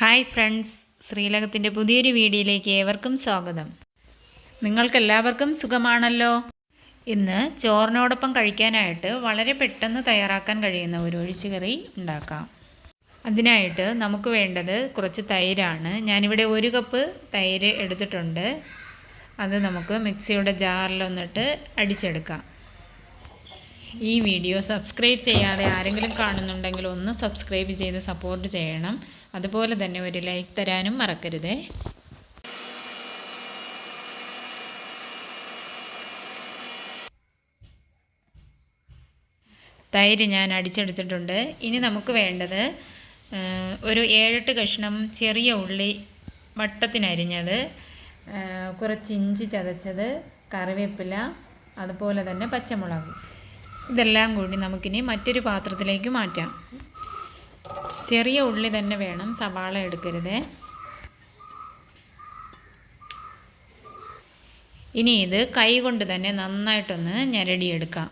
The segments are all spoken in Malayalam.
ഹായ് ഫ്രണ്ട്സ് ശ്രീലകത്തിന്റെ പുതിയൊരു വീഡിയോയിലേക്ക് ഏവർക്കും സ്വാഗതം. നിങ്ങൾക്കെല്ലാവർക്കും സുഖമാണല്ലോ? ഇന്ന് ചോറിനോടൊപ്പം കഴിക്കാനായിട്ട് വളരെ പെട്ടെന്ന് തയ്യാറാക്കാൻ കഴിയുന്ന ഒരു ഒഴിച്ചുകറി ഉണ്ടാക്കാം. അതിനായിട്ട് നമുക്ക് വേണ്ടത് കുറച്ച് തൈരാണ്. ഞാനിവിടെ ഒരു കപ്പ് തൈര് എടുത്തിട്ടുണ്ട്. അത് നമുക്ക് മിക്സിയുടെ ജാറിലൊന്നിട്ട് അടിച്ചെടുക്കാം. ഈ വീഡിയോ സബ്സ്ക്രൈബ് ചെയ്യാതെ ആരെങ്കിലും കാണുന്നുണ്ടെങ്കിൽ ഒന്ന് സബ്സ്ക്രൈബ് ചെയ്ത് സപ്പോർട്ട് ചെയ്യണം. അതുപോലെ തന്നെ ഒരു ലൈക്ക് തരാനും മറക്കരുതേ. തൈര് ഞാൻ അടിച്ചെടുത്തിട്ടുണ്ട്. ഇനി നമുക്ക് വേണ്ടത് ഒരു ഏഴെട്ട് കഷ്ണം ചെറിയ ഉള്ളി വട്ടത്തിനരിഞ്ഞത് കുറച്ച് ഇഞ്ചി ചതച്ചത് കറിവേപ്പില അതുപോലെ തന്നെ പച്ചമുളക്. ഇതെല്ലാം കൂടി നമുക്കിനി മറ്റൊരു പാത്രത്തിലേക്ക് മാറ്റാം. ചെറിയ ഉള്ളി തന്നെ വേണം സവാള എടുക്കരുത്. ഇനി ഇത് കൈ കൊണ്ട് തന്നെ നന്നായിട്ടൊന്ന് ഞരടിയെടുക്കാം.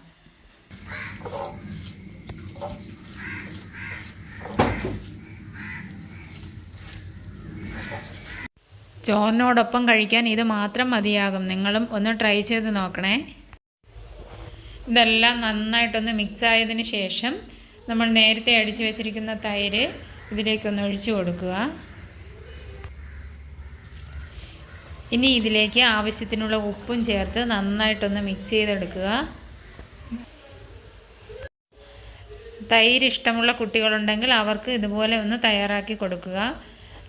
ചോറിനോടൊപ്പം കഴിക്കാൻ ഇത് മാത്രം മതിയാകും. നിങ്ങളും ഒന്ന് ട്രൈ ചെയ്ത് നോക്കണേ. ഇതെല്ലാം നന്നായിട്ടൊന്ന് മിക്സ് ആയതിന് ശേഷം നമ്മൾ നേരത്തെ അടിച്ചു വെച്ചിരിക്കുന്ന തൈര് ഇതിലേക്കൊന്ന് ഒഴിച്ചു കൊടുക്കുക. ഇനി ഇതിലേക്ക് ആവശ്യത്തിനുള്ള ഉപ്പും ചേർത്ത് നന്നായിട്ടൊന്ന് മിക്സ് ചെയ്തെടുക്കുക. തൈര് ഇഷ്ടമുള്ള കുട്ടികളുണ്ടെങ്കിൽ അവർക്ക് ഇതുപോലെ ഒന്ന് തയ്യാറാക്കി കൊടുക്കുക.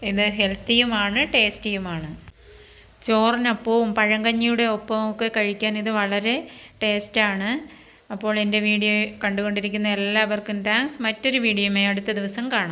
ഇത് ഹെൽത്തിയുമാണ് ടേസ്റ്റിയുമാണ് ചോറിനൊപ്പവും പഴങ്കഞ്ഞിയുടെ ഒപ്പവും ഒക്കെ കഴിക്കാൻ ഇത് വളരെ ടേസ്റ്റാണ്. അപ്പോൾ എന്റെ വീഡിയോ കണ്ടുകൊണ്ടിരിക്കുന്ന എല്ലാവർക്കും താങ്ക്സ്. മറ്റൊരു വീഡിയോയുമായി അടുത്ത ദിവസം കാണാം.